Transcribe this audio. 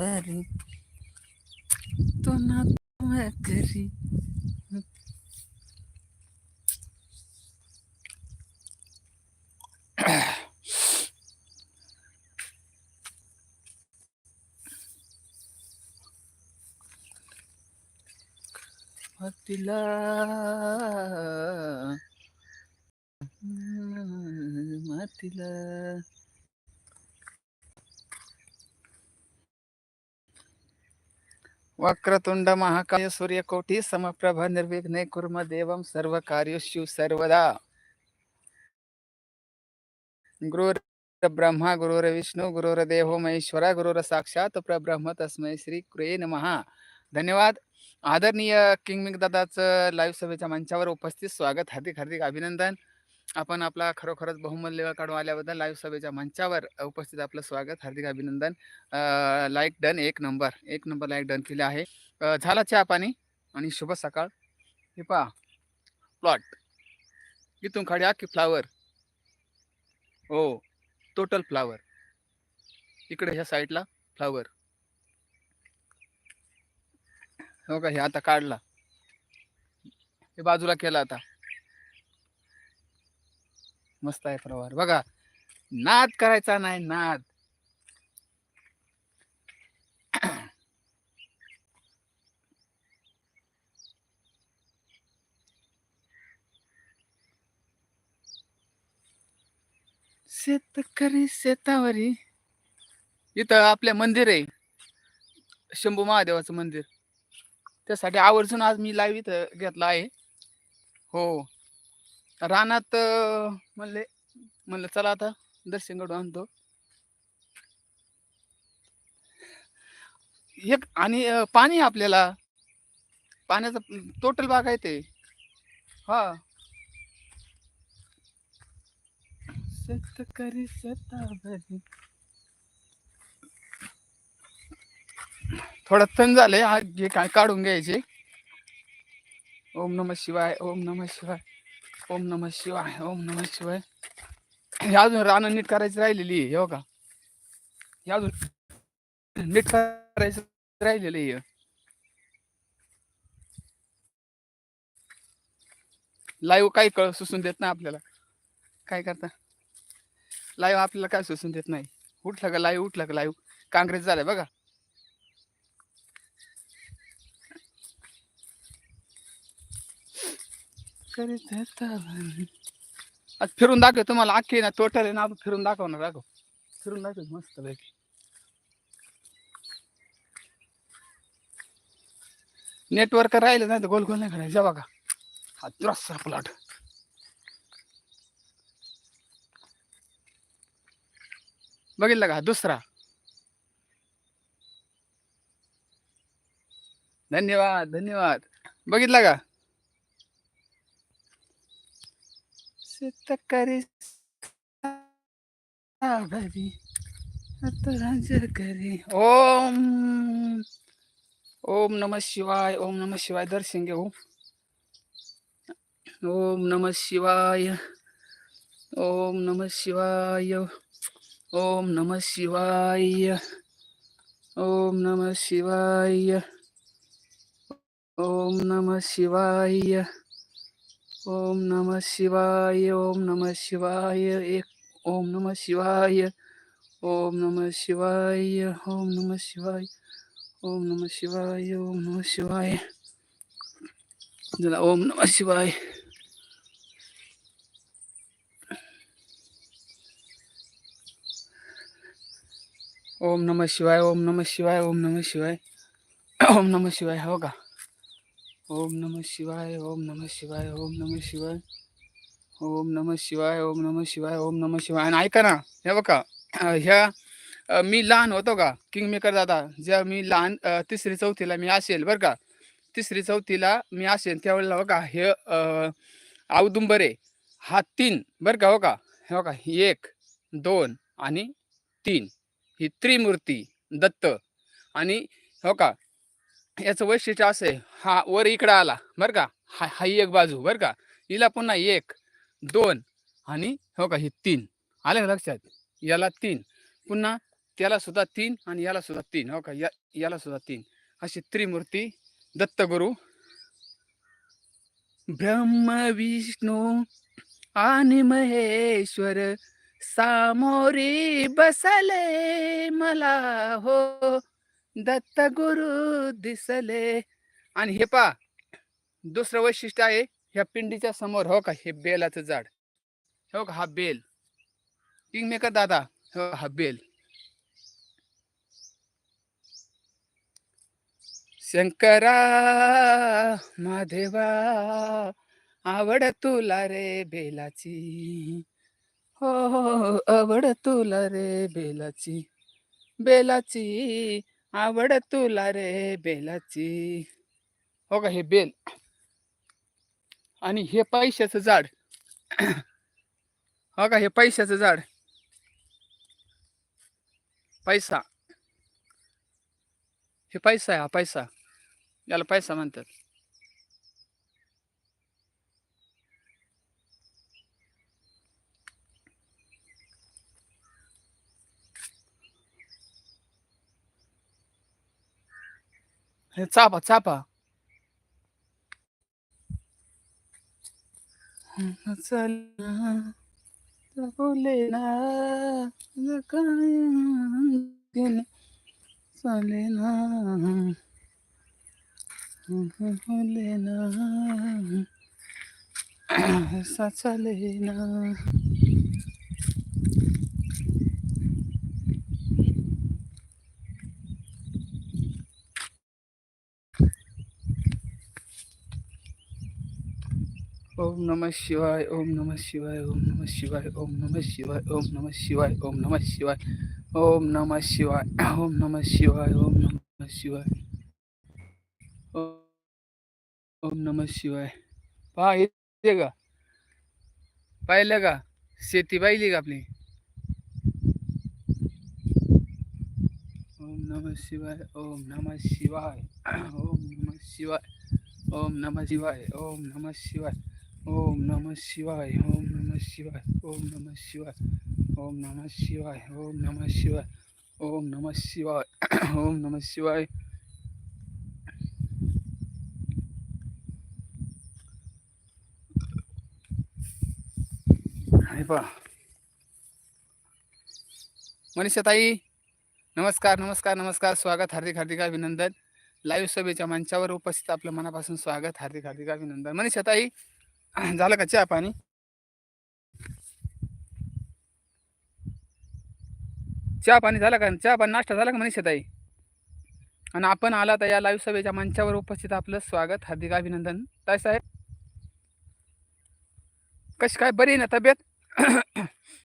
भरी तो ना मैं करी तिला मातीला वक्रतुंड महाकाय सूर्यकोटी समप्रभ निर्विघ्ने कुर्म देवं सर्व कार्येषु सर्वदा। गुरुर ब्रह्मा गुरुर्देव विष्णू गुरुर महेश्वरा गुरुर साक्षात प्रब्रह्म तस्मै श्री क्रिये नमः। धन्यवाद। आदरणीय किंगमिंग दादाचं लाईव्ह सभेच्या मंचावर उपस्थित स्वागत हार्दिक हार्दिक अभिनंदन। आपण आपला खरोखरच बहुमूल्य वेळ काढून आल्याबद्दल लाईव्ह सभेच्या मंचावर उपस्थित आपलं स्वागत हार्दिक अभिनंदन. लाईक डन एक नंबर एक नंबर लाईक डन केले आहे. झाला चहा पाणी आणि शुभ सकाळ. हे पहा प्लॉट इथून खाड्या की फ्लावर हो टोटल फ्लावर इकडे ह्या साईडला फ्लावर हो का हे आता काढला. हे बाजूला केला आता. मस्त आहे प्रवार. बघा नाद करायचा नाही नाद. शेतकरी शेतावरी इथं आपल्या मंदिर आहे. शंभू महादेवाचं मंदिर. त्यासाठी आवर्जून आज मी लाईव्ह इथं घेतला आहे. हो. रानात म्हणले म्हणलं चला आता दर्शन घडून आणतो. एक आणि पाणी आपल्याला. पाण्याचा टोटल बाग आहे ते. हा. शेतकरी शेतावरी थोडा थंड झालंय. हा जे काय काढून घ्यायचे. ओम नम शिवाय ओम नम शिवाय. ओम नम शिवाय ओम नम शिवाय. हे अजून रानं नीट करायची राहिलेली आहे हो का? हे अजून नीट करायचं राहिलेली आहे. लाईव्ह काही कळ सुसून देत नाही आपल्याला. काय करता? लाईव्ह आपल्याला काय सुसून देत नाही? उठलं का लाईव्ह उठलं का लाईव्ह काँग्रेस झालं बघा करीत हातावर. आज फिरून दाखव तुम्हाला अख्खी ना टोटल आहे ना आपण फिरून दाखव ना दाखव. फिरून दाखव मस्त पैकी. नेटवर्क राहिलं नाही तर गोल गोल नाही करायचं बघा. हा दुरस्ता प्लॉट बघितलं का? दुसरा. धन्यवाद धन्यवाद. बघितला का? शेतकरी सावरी आता करी। ओम ओम नम शिवाय ओम नम शिवाय दर्शन घेऊ ओम नम शिवाय ओम नम शिवाय ओम नम शिवाय ओम नम शिवाय ओम नम शिवाय। ओम नम शिवाय ओम नम शिवाय एक ओम नम शिवाय ओम नम शिवाय ओम नम शिवाय ओम नम शिवाय ओम नम शिवाय जरा ओम नम शिवाय ओम नम शिवाय ओम नम शिवाय ओम नम शिवाय ओम नम शिवाय हो का ओम नम शिवाय ओम नम शिवाय ओम नम शिवाय ओम नम शिवाय ओम नम शिवाय ओम नम शिवाय. आणि ऐका ना हे बघा ह्या मी लहान होतो का? किंग मेकर दादा जेव्हा मी लहान तिसरी चौथीला मी असेल बरं का? तिसरी चौथीला मी असेल त्यावेळेला हो का हे औदुंबरे हा तीन बरं का हो का? हे बघा एक दोन आणि तीन. ही त्रिमूर्ती दत्त. आणि हो का? याचं वैशिष्ट्य असं आहे हा वर इकडं आला बरं का? हा हा ही एक बाजू बरं का? हिला पुन्हा एक दोन आणि हो का ही तीन. आले लक्षात? याला तीन. पुन्हा त्याला सुद्धा तीन आणि याला सुद्धा तीन हो का? या याला सुद्धा तीन. अशी त्रिमूर्ती दत्तगुरु ब्रह्म विष्णू आणि महेश्वर सामोरी बसले मला हो. दत्तगुरु दिसले. आणि हे पा दुसरं वैशिष्ट्य आहे ह्या पिंडीच्या समोर हो का हे बेलाचं झाड. हो का हा बेल. किंगमेकर दादा हो हा बेल. शंकरा महादेवा आवड तुला रे बेलाची. हो हो, हो, हो आवड तुला रे बेलाची. बेलाची आवड तुला रे बेलाची. हो का हे बेल. आणि हे पैशाचं झाड. हो का हे पैशाचं झाड. पैसा. हे पैसा आहे हा पैसा. याला पैसा म्हणतात. চাপা চাপা চলে না চলে না চলে না চলে না ओम नमः शिवाय ओम नमः शिवाय ओम नमः शिवाय ओम नमः शिवाय ओम नमः शिवाय ओम नमः शिवाय ओम नमः शिवाय ओम नमः शिवाय ओम नमः शिवाय ओम नमः शिवाय पहा येते का पाहिलं का शेती पाहिली का ओम नमः शिवाय ओम नमः शिवाय ओम नमः शिवाय ओम नमः शिवाय ओम नमः शिवाय ओम नमः शिवाय ओम नमः शिवाय ओम नमः शिवाय ओम नमः शिवाय ओम नमः शिवाय ओम नमः शिवाय ओम नमः शिवाय। हे पहा मनीषाताई नमस्कार नमस्कार नमस्कार स्वागत हार्दिक हार्दिक अभिनंदन। लाईव्ह सभेच्या मंचावर उपस्थित आपलं मनापासून स्वागत हार्दिक हार्दिक अभिनंदन। मनीषाताई झालं का चहा पाणी? चहा पाणी झालं का? चहा पाणी नाश्ता झाला का मनीषाताई आणि आपण आला तर या लाईव्ह सभेच्या मंचावर उपस्थित आपलं स्वागत हार्दिक अभिनंदन. ताई साहेब कशी काय बरी आहे ना तब्येत?